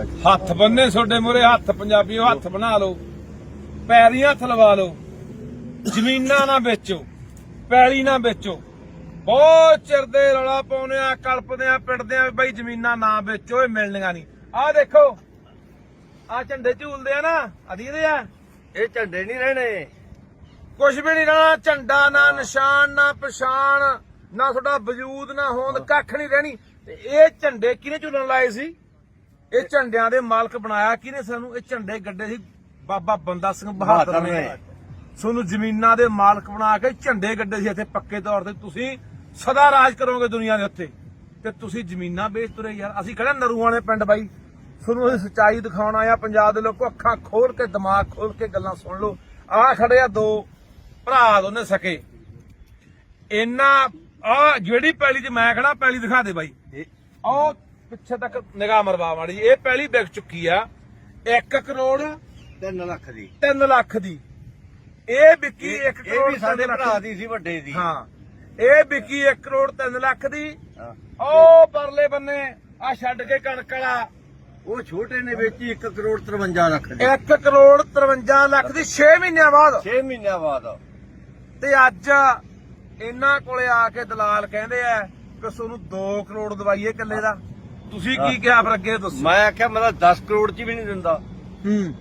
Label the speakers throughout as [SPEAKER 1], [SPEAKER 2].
[SPEAKER 1] ਹੱਥ ਬੰਨੇ ਤੁਹਾਡੇ ਮੂਰੇ ਹੱਥ ਪੰਜਾਬੀਓ ਹੱਥ ਬਣਾ ਲਓ। ਪੈਰੀਂ ਹੱਥ ਲਵਾ ਲਓ। ਜ਼ਮੀਨਾਂ ਨਾ ਵੇਚੋ ਪੈਲੀ ਨਾ ਵੇਚੋ। ਬਹੁਤ ਚਿਰ ਦੇ ਰੌਲਾ ਪਾਉਨੇ ਆ ਕਲਪਦੇ ਆ ਪਿੰਡਦੇ ਆ ਬਈ ਜ਼ਮੀਨਾਂ ਨਾ ਵੇਚੋ ਇਹ ਮਿਲਣੀਆਂ ਨਹੀਂ। ਆਹ ਦੇਖੋ ਆ ਝੰਡੇ ਝੂਲਦੇ ਆ ਨਾ ਅਧੀਰੇ ਆ।
[SPEAKER 2] ਇਹ ਝੰਡੇ ਨਹੀਂ ਰਹਿਣੇ।
[SPEAKER 1] ਕੁਝ ਵੀ ਨਹੀਂ ਰਹਿਣਾ ਝੰਡਾ ਨਾ ਨਿਸ਼ਾਨ ਨਾ ਪਛਾਣ ਨਾ ਤੁਹਾਡਾ ਵਜੂਦ ਨਾ ਹੋਂਦ ਕੱਖ ਨਹੀਂ ਰਹਿਣੀ। ਤੇ ਇਹ ਝੰਡੇ ਕਿਹਨੇ ਝੂਲਣ ਲਾਏ ਸੀ? ਇਹ ਝੰਡਿਆਂ ਦੇ ਮਾਲਕ ਬਣਾਇਆ। ਕਿਹਨੇ ਸਾਨੂੰ ਇਹ ਝੰਡੇ ਗੱਡੇ ਸੀ? ਬਾਬਾ ਬੰਦਾ ਸਿੰਘ ਬਹਾਦਰ ਨੇ। ਤੁਹਾਨੂੰ ਜ਼ਮੀਨਾਂ ਦੇ ਮਾਲਕ ਬਣਾ ਕੇ ਝੰਡੇ ਗੱਡੇ ਸੀ ਇੱਥੇ ਪੱਕੇ ਤੌਰ ਤੇ। ਤੁਸੀਂ ਸਦਾ ਰਾਜ ਕਰੋਗੇ ਦੁਨੀਆ ਦੇ ਉੱਤੇ। ਤੇ ਤੁਸੀਂ ਜ਼ਮੀਨਾਂ ਵੇਚ ਤੁਰੇ ਯਾਰ। ਅਸੀਂ ਖੜੇ ਨਰੂਆਂ ਨੇ ਪਿੰਡ ਬਾਈ? ਤੁਹਾਨੂੰ ਅਸੀਂ ਸੱਚਾਈ ਦਿਖਾਉਣ ਆਇਆ ਪੰਜਾਬ ਦੇ ਲੋਕੋ ਅੱਖਾਂ ਖੋਲ ਕੇ ਦਿਮਾਗ ਖੋਲ ਕੇ ਗੱਲਾਂ ਸੁਣ ਲਓ। ਆ ਖੜੇ ਆ ਦੋ ਭਰਾ ਦੋਨੇ ਸਕੇ। ਇੰਨਾ ਆ ਜਿਹੜੀ ਪੈਲੀ ਚ ਮੈਂ ਖੜਾ ਪੈਲੀ ਦਿਖਾ ਦੇ ਬਾਈ। ਉਹ ਪਿੱਛੇ ਤੱਕ ਨਿਗਾਹ ਮਰਵਾ ਮਾੜੀ। ਇਹ ਪੈਲੀ ਵਿਕ ਚੁੱਕੀ ਆ। 1 ਕਰੋੜ
[SPEAKER 2] 3 ਲੱਖ ਦੀ।
[SPEAKER 1] 3 ਲੱਖ ਦੀ। ਇਹ ਵਿਕੀ 1
[SPEAKER 2] ਇਹ
[SPEAKER 1] ਕਰੋੜ
[SPEAKER 2] ਵੀ ਸਾਡੇ ਭਰਾ ਦੀ। ਸੀ ਵੱਡੇ ਦੀ।
[SPEAKER 1] ਹਾਂ। ਇਹ ਵਿਕੀ 1 ਕਰੋੜ 3 ਲੱਖ ਦੀ। ਉਹ ਪਰਲੇ ਬੰਨੇ ਆ ਛੱਡ ਕੇ ਕਣਕ ਵਾਲਾ।
[SPEAKER 2] ਉਹ ਛੋਟੇ ਨੇ ਵੇਚੀ 1 ਕਰੋੜ 53 ਲੱਖ ਦੀ।
[SPEAKER 1] 1 ਕਰੋੜ 53 ਲੱਖ ਦੀ। 6 ਮਹੀਨਿਆਂ ਬਾਅਦ।
[SPEAKER 2] 6 ਮਹੀਨਿਆਂ ਬਾਅਦ।
[SPEAKER 1] ਤੇ ਅੱਜ ਇਹਨਾਂ ਕੋਲੇ ਆ ਕੇ ਦਲਾਲ ਕਹਿੰਦੇ ਆ ਕਿ ਤੁਹਾਨੂੰ 2 ਕਰੋੜ ਦਵਾਈਏ ਕਿੱਲੇ ਦਾ। ਤੁਸੀਂ ਕੀ ਕਿਹਾ ਫਿਰ ਅੱਗੇ ਦੱਸੋ।
[SPEAKER 2] ਮੈਂ ਆਖਿਆ ਮੈਂ ਤਾਂ 10 ਕਰੋੜ ਚ ਵੀ ਨਹੀਂ ਦਿੰਦਾ।
[SPEAKER 1] ਹੂੰ।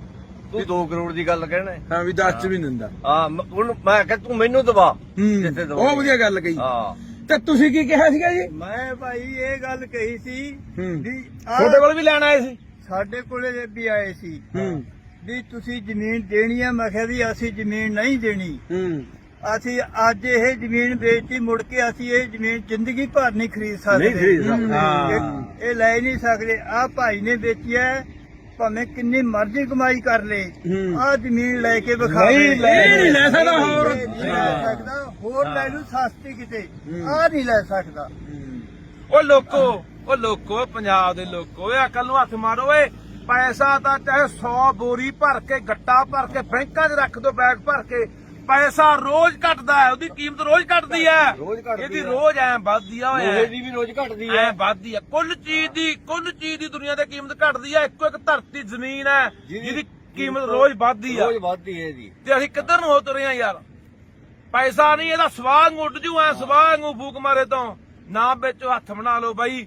[SPEAKER 2] ਤੂੰ 2 ਕਰੋੜ ਦੀ ਗੱਲ ਕਹਿਣਾ। ਹੈ।
[SPEAKER 1] ਹਾਂ ਵੀ 10 ਚ ਵੀ ਨਹੀਂ ਦਿੰਦਾ।
[SPEAKER 2] ਹਾਂ ਮ- ਉਹਨੂੰ ਮੈਂ ਆਖਿਆ ਤੂੰ ਮੈਨੂੰ ਦਵਾ ਜਿੱਥੇ
[SPEAKER 1] ਹੂੰ ਵਧੀਆ ਗੱਲ ਕਹੀ।
[SPEAKER 2] ਹਾਂ।
[SPEAKER 1] ਤੇ ਤੁਸੀਂ ਕੀ ਕਿਹਾ ਸੀਗਾ ਜੀ?
[SPEAKER 3] ਮੈਂ ਭਾਈ ਇਹ ਗੱਲ ਕਹੀ ਸੀ
[SPEAKER 1] ਹੂੰ।
[SPEAKER 3] ਵੀ ਆਹ
[SPEAKER 1] ਤੁਹਾਡੇ ਕੋਲ ਵੀ ਲੈਣ ਆਏ ਸੀ?
[SPEAKER 3] ਸਾਡੇ ਕੋਲੇ ਵੀ ਆਏ ਸੀ।
[SPEAKER 1] ਹੂੰ।
[SPEAKER 3] ਵੀ ਤੁਸੀਂ ਜ਼ਮੀਨ ਦੇਣੀ ਹੈ ਮੈਂ ਕਿਹਾ ਵੀ ਅਸੀਂ ਜ਼ਮੀਨ ਨਹੀਂ ਦੇਣੀ।
[SPEAKER 1] ਹੂੰ।
[SPEAKER 3] ਅਸੀਂ ਅੱਜ ਇਹ ਜ਼ਮੀਨ ਵੇਚਤੀ ਮੁੜ ਕੇ ਅਸੀਂ ਇਹ ਜ਼ਮੀਨ ਜ਼ਿੰਦਗੀ ਭਰ ਨਹੀਂ ਖਰੀਦ ਸਕਦੇ
[SPEAKER 2] ਨਹੀਂ ਖਰੀਦ ਸਕਦੇ।
[SPEAKER 3] ਹੂੰ।
[SPEAKER 1] ਹਾਂ।
[SPEAKER 3] ਇਹ- ਇਹ ਲੈ ਨਹੀਂ ਸਕਦੇ ਆ ਭਾਈ ਨੇ ਵੇਚੀ ਹੈ ਭਾਵੇਂ ਕਿੰਨੀ ਮਰਜ਼ੀ ਕਮਾਈ ਕਰ ਲੇ। ਆ ਜ਼ਮੀਨ ਲੈ ਕੇ ਵਿਖਾ
[SPEAKER 1] ਨਹੀਂ। ਲੈ- ਇਹ ਨਹੀਂ ਲੈ ਸਕਦਾ ਹੋਰ।
[SPEAKER 3] ਇਹ ਨਹੀਂ ਲੈ ਸਕਦਾ ਹੋਰ ਲੈ ਲੂ ਸਸਤੀ ਕਿਤੇ ਆ ਨਹੀਂ ਲੈ ਸਕਦਾ
[SPEAKER 1] ਉਹ ਲੋਕੋ ਉਹ ਲੋਕੋ ਪੰਜਾਬ ਦੇ ਲੋਕੋ ਇਹ ਅਕਲ ਨੂੰ ਹੱਥ ਮਾਰੋ ਓਏ ਪੈਸਾ ਤਾਂ ਚਾਹੇ 100 ਬੋਰੀ ਭਰ ਕੇ ਗੱਟਾ ਭਰ ਕੇ ਬੈਂਕਾਂ 'ਚ ਰੱਖ ਦੋ ਬੈਗ ਭਰ ਕੇ ਪੈਸਾ ਰੋਜ਼ ਘਟਦਾ ਹੈ ਉਹਦੀ ਕੀਮਤ ਰੋਜ਼ ਘਟਦੀ ਹੈ।
[SPEAKER 2] ਰੋਜ਼ ਘਟਦੀ
[SPEAKER 1] ਇਹਦੀ
[SPEAKER 2] ਹੈ।
[SPEAKER 1] ਰੋਜ਼ ਐ ਵੱਧਦੀ ਆ
[SPEAKER 2] ਲੋਹੇ
[SPEAKER 1] ਓਏ
[SPEAKER 2] ਦੀ ਵੀ ਰੋਜ਼ ਘਟਦੀ
[SPEAKER 1] ਐ ਵੱਧਦੀ ਆ। ਕੁੱਲ ਚੀਜ਼ ਦੀ ਕੁੱਲ ਚੀਜ਼ ਦੀ ਦੁਨੀਆ ਤੇ ਕੀਮਤ ਘਟਦੀ ਆ ਇੱਕੋ ਇੱਕ ਧਰਤੀ ਜ਼ਮੀਨ ਹੈ ਜਿਹਦੀ ਕੀਮਤ ਰੋਜ਼ ਵੱਧਦੀ ਆ।
[SPEAKER 2] ਰੋਜ਼ ਵੱਧਦੀ ਹੈ ਇਹਦੀ।
[SPEAKER 1] ਤੇ ਅਸੀਂ ਕਿੱਧਰ ਨੂੰ ਹੋ ਤੁਰੇ ਆ ਯਾਰ? ਪੈਸਾ ਨਹੀਂ ਇਹਦਾ ਸਵਾਗ ਉੱਡ ਜੂ ਐ ਸਵਾਗ ਨੂੰ ਫੂਕ ਮਾਰੇ ਤੋਂ। ਨਾ ਵਿੱਚ ਹੱਥ ਬਣਾ ਲਓ ਬਾਈ।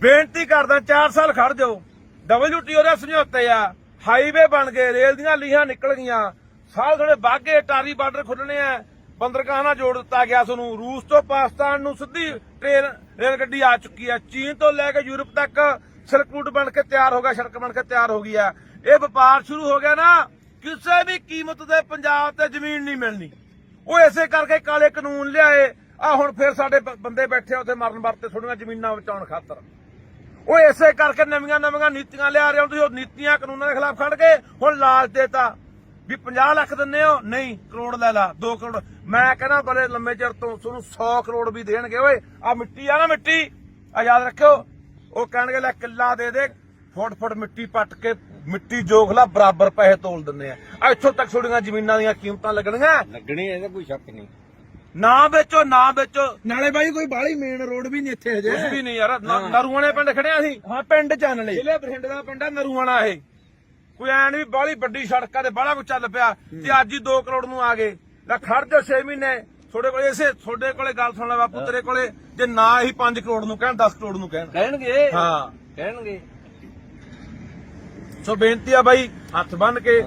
[SPEAKER 1] ਬੇਨਤੀ ਕਰਦਾ 4 ਸਾਲ ਖੜ ਜਾਓ। ਡਬਲਯੂਟੀਓ ਦੇ ਸਮਝੌਤੇ ਆ। ਹਾਈਵੇ ਬਣ ਗਏ ਰੇਲ ਦੀਆਂ ਲੀਹਾਂ ਨਿਕਲ ਗਈਆਂ। ਸਾਰੇ ਥੋੜੇ ਬਾਗੇ ਟਾਰੀ ਬਾਰਡਰ ਖੁੱਲਣੇ ਆ। ਬੰਦਰਗਾਹ ਨਾਲ ਜੋੜ ਦਿੱਤਾ ਗਿਆ ਤੁਹਾਨੂੰ ਰੂਸ ਤੋਂ ਪਾਕਿਸਤਾਨ ਨੂੰ ਸਿੱਧੀ ਟ੍ਰੇਨ, ਰੇਲ ਗੱਡੀ ਆ ਚੁੱਕੀ ਹੈ ਚੀਨ ਤੋਂ ਲੈ ਕੇ ਯੂਰਪ ਤੱਕ ਸੜਕ ਰੂਟ ਬਣ ਕੇ ਤਿਆਰ ਹੋ ਗਿਆ, ਸੜਕ ਬਣ ਕੇ ਤਿਆਰ ਹੋ ਗਈ ਹੈ ਇਹ ਵਪਾਰ ਸ਼ੁਰੂ ਹੋ ਗਿਆ ਨਾ, ਕਿਸੇ ਵੀ ਕੀਮਤ ਤੇ ਪੰਜਾਬ ਤੇ ਜ਼ਮੀਨ ਨਹੀਂ ਮਿਲਣੀ। ਉਹ ਐਸੇ ਕਰਕੇ ਕਾਲੇ ਕਾਨੂੰਨ ਲਿਆਏ। ਆ ਹੁਣ ਫਿਰ ਸਾਡੇ ਬੰਦੇ ਬੈਠੇ ਆ ਉੱਥੇ ਮਰਨ ਵਰਤੇ ਥੋੜੀਆਂ ਜ਼ਮੀਨਾਂ ਬਚਾਉਣ ਖਾਤਰ। ਉਹ ਐਸੇ ਕਰਕੇ ਨਵੀਆਂ ਨਵੀਆਂ ਨੀਤੀਆਂ ਲਿਆ ਰਹੇ ਹੋ ਤੁਸੀਂ ਉਹ ਨੀਤੀਆਂ ਕਾਨੂੰਨਾਂ ਦੇ ਖਿਲਾਫ ਖੜ ਕੇ ਹੁਣ ਲਾਲਚ ਦੇਤਾ। ਵੀ 50 ਲੱਖ ਦਿੰਨੇ ਹੋ? ਨਹੀਂ ਕਰੋੜ ਲੈ ਲਾ 2 ਕਰੋੜ। ਮੈਂ ਕਹਿੰਦਾ ਬੜੇ ਲੰਮੇ ਚਿਰ ਤੋਂ ਤੁਹਾਨੂੰ 100 ਕਰੋੜ ਵੀ ਦੇਣਗੇ ਓਏ। ਆ ਮਿੱਟੀ ਆ ਨਾ ਮਿੱਟੀ। ਆ ਯਾਦ ਰੱਖਿਓ ਉਹ ਕਹਿਣਗੇ ਲੈ ਕਿੱਲਾ ਦੇ ਦੇ। ਫੁੱਟ ਫੁੱਟ ਮਿੱਟੀ ਪੱਟ ਕੇ ਮਿੱਟੀ ਜੋਖ ਲਾ ਬਰਾਬਰ ਪੈਸੇ ਤੋਲ ਦਿੰਦੇ ਆ। ਆ ਇੱਥੋਂ ਤੱਕ ਤੁਹਾਡੀਆਂ ਜ਼ਮੀਨਾਂ ਦੀਆਂ ਕੀਮਤਾਂ ਲੱਗਣਗੀਆਂ
[SPEAKER 2] ਲੱਗਣੀ ਇਹਦਾ ਕੋਈ ਸ਼ੱਕ ਨਹੀਂ।
[SPEAKER 1] ਨਾ ਵੇਚੋ ਨਾ ਵੇਚੋ।
[SPEAKER 3] ਨਾਲੇ ਬਾਈ ਕੋਈ ਬਾਹਲੀ ਮੇਨ ਰੋਡ ਵੀ ਨਹੀਂ ਇੱਥੇ ਹਜੇ।
[SPEAKER 1] ਕੁਝ ਵੀ ਨਹੀਂ ਯਾਰ ਨ- ਨਰੂਆਣੇ ਪਿੰਡ ਖੜਿਆ ਸੀ
[SPEAKER 3] ਹਾਂ ਪਿੰਡ ਚੰਨ ਲਈ।
[SPEAKER 1] ਜ਼ਿਲ੍ਹੇ ਬਠਿੰਡੇ ਦਾ ਪਿੰਡ ਆ ਨਰੂਆਣਾ ਇਹ। ਕੋਈ ਐਨ ਵੀ ਬਾਹਲੀ ਵੱਡੀ ਸੜਕਾਂ ਤੇ ਬਾਹਲਾ ਕੁਝ ਚੱਲ ਪਿਆ ਤੇ ਅੱਜ ਹੀ 2 ਕਰੋੜ ਨੂੰ ਆ ਗਏ। ਲੈ ਖੜ ਜਾ 6 ਮਹੀਨੇ। ਤੁਹਾਡੇ ਕੋਲੇ ਇਸੇ ਤੁਹਾਡੇ ਕੋਲੇ ਗੱਲ ਸੁਣ ਲੈ ਬਾਪੂ ਤੇਰੇ ਕੋਲੇ ਜੇ ਨਾ ਹੀ 5 ਕਰੋੜ ਨੂੰ ਕਹਿਣ 10 ਕਰੋੜ ਨੂੰ ਕਹਿਣ।
[SPEAKER 2] ਕਹਿਣਗੇ?
[SPEAKER 1] ਹਾਂ।
[SPEAKER 2] ਕਹਿਣਗੇ।
[SPEAKER 1] ਸੋ ਬੇਨਤੀ ਆ ਬਾਈ ਹੱਥ ਬੰਨ ਕੇ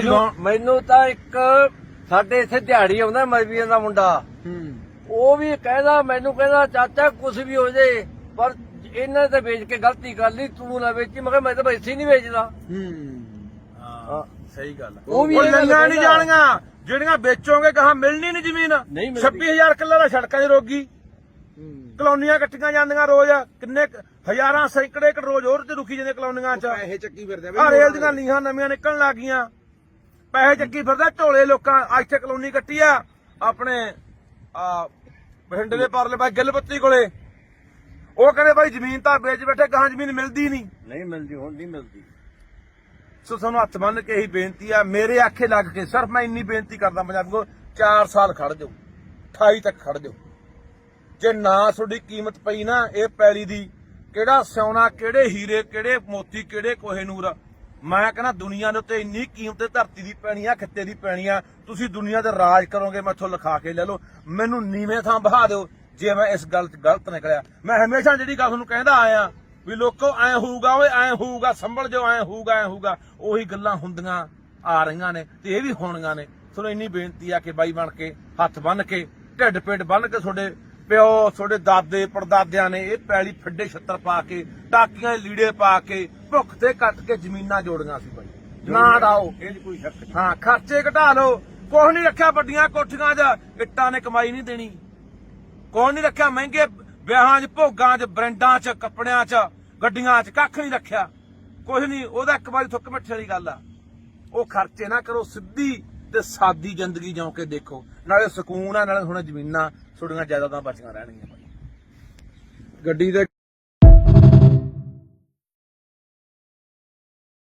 [SPEAKER 1] ਜਗਾਉਣ-
[SPEAKER 2] ਮੈਨੂੰ ਤਾਂ ਇੱਕ ਸਾਡੇ ਇੱਥੇ ਦਿਹਾੜੀ ਆਉਂਦਾ ਮਜਬੀਆਂ ਦਾ ਮੁੰਡਾ। ਉਹ ਵੀ ਕਹਿੰਦਾ ਮੈਨੂੰ ਕਹਿੰਦਾ ਚਾਚਾ ਕੁਝ ਵੀ ਹੋ ਜੇ ਪਰ ਇਹਨਾਂ ਤੇ ਵੇਚ ਕੇ ਗਲਤੀ ਕਰ ਲਈ ਤੂੰ ਨਾ ਵੇਚੀ। ਮੈਂ ਕਿਹਾ ਮੈਂ ਤਾਂ ਵੈਸੇ ਹੀ ਨਹੀਂ ਵੇਚਦਾ।
[SPEAKER 1] ਹਾਂ। ਸਹੀ ਗੱਲ ਆ।
[SPEAKER 2] ਉਹ ਵੀ
[SPEAKER 1] ਉਹ
[SPEAKER 2] ਇਹ ਗੱਲ
[SPEAKER 1] ਲੰਗਾ ਨਹੀਂ
[SPEAKER 2] ਕਹਿੰਦਾ।
[SPEAKER 1] ਜਾਣੀਆਂ। ਜਿਹੜੀਆਂ ਵੇਚੋਗੇ ਕਹਾ ਮਿਲਣੀ ਨਹੀਂ ਜ਼ਮੀਨ।
[SPEAKER 2] ਨਹੀਂ ਮਿਲਦੀ।
[SPEAKER 1] 26000 ਕਿੱਲਾ ਦਾ ਸੜਕਾਂ 'ਚ ਰੋਗੀ। ਕਲੋਨੀਆਂ ਕੱਟੀਆਂ ਜਾਂਦੀਆਂ ਰੋਜ਼। ਕਿੰਨੇ ਕੁ- ਹਜ਼ਾਰਾਂ ਸੈਂਕੜੇ ਏਕੜ ਰੋਜ਼ ਹੋਰ ਤੇ ਰੁਕੀ ਜਾਂਦੇ ਕਲੋਨੀਆਂ 'ਚ।
[SPEAKER 3] ਪੈਸੇ ਚੱਕੀ ਫਿਰਦੇ
[SPEAKER 1] ਆ ਰੇਲ ਦੀਆਂ ਲੀਹਾਂ ਨਵੀਆਂ ਨਿਕਲਣ ਲੱਗ ਗਈਆਂ। ਪੈਸੇ ਚੱਕੀ ਫਿਰਦਾ ਢੋਲੇ ਲੋਕਾਂ ਅੱਜ ਇੱਥੇ ਕਲੋਨੀ ਕੱਟੀ ਆ। ਆਪਣੇ ਆ ਬਠਿੰਡੇ ਦੇ ਪਰਲੇ ਬਾਈ ਗਿੱਲਪੱਤੀ ਕੋਲੇ। ਉਹ ਕਹਿੰਦੇ ਬਾਈ ਜ਼ਮੀਨ ਤਾਂ ਵੇਚ ਬੈਠੇ ਗਾਂ ਜ਼ਮੀਨ ਮਿਲਦੀ ਨਹੀਂ।
[SPEAKER 2] ਨਹੀਂ ਮਿਲਦੀ ਹੁਣ ਨਹੀਂ ਮਿਲਦੀ।
[SPEAKER 1] ਸੋ ਤੁਹਾਨੂੰ ਹੱਥ ਬੰਨ ਕੇ ਇਹੀ ਬੇਨਤੀ ਆ ਮੇਰੇ ਆਖੇ ਲੱਗ ਕੇ ਸਿਰਫ ਮੈਂ ਇੰਨੀ ਬੇਨਤੀ ਕਰਦਾ ਪੰਜਾਬੀ ਕੋ 4 ਸਾਲ ਖੜ ਜਾਓ 28 ਤੱਕ ਖੜ ਜਾਓ। ਜੇ ਨਾ ਤੁਹਾਡੀ ਕੀਮਤ ਪਈ ਨਾ ਇਹ ਪੈਲੀ ਦੀ ਕਿਹੜਾ ਸਿਉਣਾ ਕਿਹੜੇ ਹੀਰੇ ਕਿਹੜੇ ਮੋਤੀ ਕਿਹੜੇ ਕੋਹੇਨੂਰ ਮੈਂ ਕਹਿੰਦਾ ਦੁਨੀਆ ਦੇ ਉੱਤੇ ਇੰਨੀ ਕੀਮਤ ਤੇ ਧਰਤੀ ਦੀ ਪੈਣੀ ਆ ਖਿੱਤੇ ਦੀ ਪੈਣੀ ਆ ਤੁਸੀਂ ਦੁਨੀਆ ਤੇ ਰਾਜ ਕਰੋਗੇ ਮੈਥੋਂ ਲਿਖਾ ਕੇ ਲੈ ਲਓ ਮੈਨੂੰ ਨੀਵੇਂ ਥਾਂ ਬਹਾ ਦਿਓ। ਜੇ ਮੈਂ ਇਸ ਗੱਲ 'ਚ ਗਲਤ ਨਿਕਲਿਆ ਮੈਂ ਹਮੇਸ਼ਾ ਜਿਹੜੀ ਗੱਲ ਤੁਹਾਨੂੰ ਕਹਿੰਦਾ ਆਇਆ ਵੀ ਲੋਕੋ ਐ ਹੋਊਗਾ ਓਏ ਐ ਹੋਊਗਾ ਸੰਭਲ ਜਾਓ ਐ ਹੋਊਗਾ ਐ ਹੋਊਗਾ ਉਹੀ ਗੱਲਾਂ ਹੁੰਦੀਆਂ ਆ ਰਹੀਆਂ ਨੇ ਤੇ ਇਹ ਵੀ ਹੋਣੀਆਂ ਨੇ। ਤੁਹਾਨੂੰ ਇੰਨੀ ਬੇਨਤੀ ਆ ਕਿ ਬਾਈ ਬਣ ਕੇ ਹੱਥ ਬੰਨ ਕੇ ਢਿੱਡ ਪੇਟ ਬੰਨ ਕੇ ਤੁਹਾਡੇ ਪਿਓ ਤੁਹਾਡੇ ਦਾਦੇ ਪੜਦਾਦਿਆਂ ਨੇ ਇਹ ਪੈਲੀ ਫੱਡੇ ਛੱਤਰ ਪਾ ਕੇ ਟਾਕੀਆਂ ਦੇ ਲੀੜੇ ਪਾ ਕੇ ਭੁੱਖ ਤੇ ਕੱਟ ਕੇ ਜ਼ਮੀਨਾਂ ਜੋੜੀਆਂ ਸੀ ਬਾਈ। ਨਾ ਡਾਓ।
[SPEAKER 3] ਇਹ ਕੋਈ ਸ਼ੱਕ ਨਹੀਂ।
[SPEAKER 1] ਹਾਂ ਖਰਚੇ ਘਟਾ ਲਓ। ਕੁਛ ਨਹੀਂ ਰੱਖਿਆ ਵੱਡੀਆਂ ਕੋਠੀਆਂ 'ਚ। ਇੱਟਾਂ ਨੇ ਕਮਾਈ ਨਹੀਂ ਦੇਣੀ। ਕੁਛ ਨਹੀਂ ਰੱਖਿਆ? ਮਹਿੰਗੇ ਵਿਆਹਾਂ 'ਚ, ਭੋਗਾਂ 'ਚ, ਬ੍ਰਾਂਡਾਂ 'ਚ, ਕੱਪੜਿਆਂ 'ਚ, ਗੱਡੀਆਂ 'ਚ, ਕੱਖ ਨਹੀਂ ਰੱਖਿਆ। ਕੁਛ ਨਹੀਂ, ਉਹਦਾ ਇੱਕ ਵਾਰੀ ਥੁੱਕ ਮਿੱਠੇ ਵਾਲੀ ਗੱਲ ਆ। ਉਹ ਖਰਚੇ ਨਾ ਕਰੋ, ਸਿੱਧੀ ਤੇ ਸਾਦੀ ਜ਼ਿੰਦਗੀ ਜਿਉਂ ਕੇ ਦੇਖੋ। ਨਾਲੇ ਸਕੂਨ ਆ, ਨਾਲੇ ਹੁਣ ਜ਼ਮੀਨਾਂ, ਤੁਹਾਡੀਆਂ ਜਾਇਦਾਦਾਂ ਬਚੀਆਂ ਰਹਿਣਗੀਆਂ ਭਾਈ।
[SPEAKER 4] ਗੱਡੀ ਦੇ